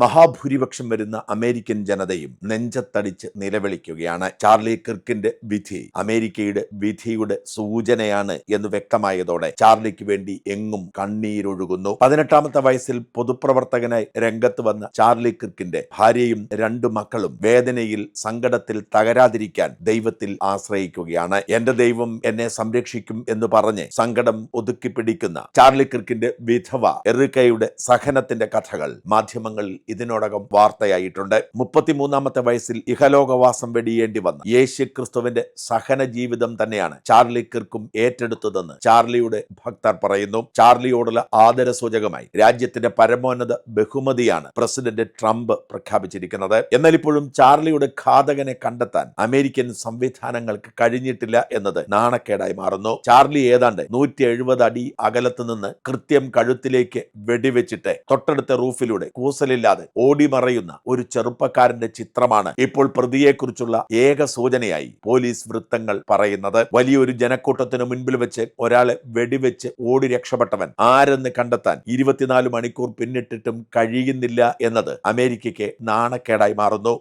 മഹാഭൂരിപക്ഷം വരുന്ന അമേരിക്കൻ ജനതയും നെഞ്ചത്തടിച്ച് നിലവിളിക്കുകയാണ്. ചാർലി കിർക്കിന്റെ വിധി അമേരിക്കയുടെ വിധിയുടെ സൂചനയാണ് എന്ന് വ്യക്തമായതോടെ ചാർലിക്ക് വേണ്ടി എങ്ങും കണ്ണീരൊഴുകുന്നു. പതിനെട്ടാമത്തെ വയസ്സിൽ പൊതുപ്രവർത്തകനായി രംഗത്ത് വന്ന ചാർലി കിർക്കിന്റെ ഭാര്യയും രണ്ടു മക്കളും വേദനയിൽ സങ്കടത്തിൽ തകരാതിരിക്കാൻ ദൈവത്തിൽ ആശ്രയിക്കുകയാണ്. എന്റെ ദൈവം എന്നെ സംരക്ഷിക്കും എന്ന് പറഞ്ഞ് സങ്കടം ഒതുക്കി പിടിക്കുന്ന ചാർലി കിർക്കിന്റെ വിധവ എറിക്കയുടെ സഹനത്തിന്റെ കഥകൾ മാധ്യമങ്ങളിൽ ഇതിനോടകം വാർത്തയായിട്ടുണ്ട്. മുപ്പത്തിമൂന്നാമത്തെ വയസ്സിൽ ഇഹലോകവാസം വെടിയേണ്ടി വന്ന. യേശു ക്രിസ്തുവിന്റെ സഹന ജീവിതം തന്നെയാണ് ചാർലി കിർക്കും ഏറ്റെടുത്തതെന്ന് ചാർലിയുടെ ഭക്തർ പറയുന്നു. ചാർലിയോടുള്ള ആദര സൂചകമായി രാജ്യത്തിന്റെ പരമോന്നത ബഹുമതിയാണ് പ്രസിഡന്റ് ട്രംപ് പ്രഖ്യാപിച്ചിരിക്കുന്നത്. എന്നാൽ ഇപ്പോഴും ചാർലിയുടെ ഘാതകനെ കണ്ടെത്താൻ അമേരിക്കൻ സംവിധാനങ്ങൾക്ക് കഴിഞ്ഞിട്ടില്ല എന്നത് നാണക്കേടായി മാറുന്നു. ചാർലി ഏതാണ്ട് നൂറ്റി എഴുപത് അടി അകലത്ത് നിന്ന് കൃത്യം കഴുത്തിലേക്ക് വെടിവെച്ചിട്ട് തൊട്ടടുത്ത റൂഫിലൂടെ കൂസലില്ലാതെ ഓടിമറയുന്ന ഒരു ചെറുപ്പക്കാരന്റെ ചിത്രമാണ് ഇപ്പോൾ പ്രതിയെക്കുറിച്ചുള്ള ഏക സൂചനയായി പോലീസ് വൃത്തങ്ങൾ പറയുന്നത്. വലിയൊരു ജനക്കൂട്ടത്തിനു മുൻപിൽ വെച്ച് ഒരാളെ വെടിവെച്ച് ഓടി രക്ഷപ്പെട്ടവൻ ആരെന്ന് കണ്ടെത്താൻ ഇരുപത്തിനാല് മണിക്കൂർ പിന്നിട്ടിട്ടും കഴിയുന്നില്ല എന്നത് അമേരിക്കയ്ക്ക് നാണക്കേടായി മാറുന്നു.